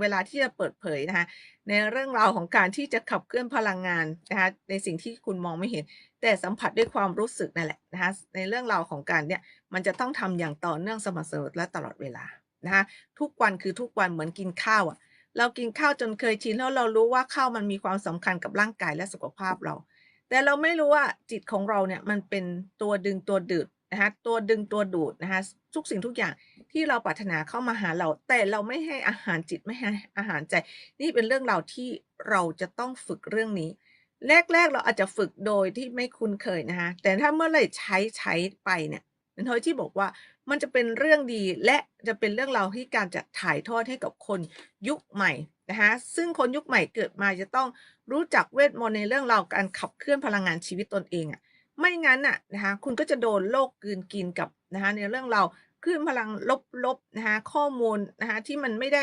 เวลาที่จะเปิดเผยนะคะในเรื่องราวของการที่จะขับเคลื่อนพลังงานนะคะในสิ่งที่คุณมองไม่เห็น แต่สัมผัสด้วยความรู้สึกนั่นแหละนะคะในเรื่องราวของการเนี่ยมันจะต้องทำอย่างต่อเนื่องสม่ำเสมอและตลอดเวลานะคะทุกวันคือทุกวันเหมือนกินข้าวอะเรากินข้าวจนเคยชินแล้วเรารู้ว่าข้าวมันมีความสำคัญกับร่างกายและสุขภาพเรา แต่เราไม่รู้ว่าจิตของเราเนี่ยมันเป็นตัวดึงตัวดูดนะคะตัวดึงตัวดูดนะคะทุกสิ่งทุกอย่าง ที่เราปรารถนาเข้ามาหาเรา แต่เราไม่ให้อาหารจิตไม่ให้อาหารใจ นี่เป็นเรื่องเราที่เราจะต้องฝึกเรื่องนี้ แรก ๆ เราอาจจะฝึกโดยที่ไม่คุ้นเคยนะคะแต่ถ้าเมื่อไหร่ใช้ใช้ไปเนี่ยเป็นโดยที่บอกว่ามันจะเป็นเรื่องดีและจะเป็นเรื่องเราที่การจะถ่ายทอดให้กับคนยุคใหม่นะคะซึ่งคนยุคใหม่เกิดมาจะต้องรู้จักเวทมนต์ในเรื่องราวการขับเคลื่อนพลังงานชีวิตตนเองอะไม่งั้นน่ะนะคะคุณก็จะโดนโลกกืนกินกับนะคะในเรื่องเรา คลื่นพลังลบๆนะคะข้อมูลนะคะที่มันไม่ได้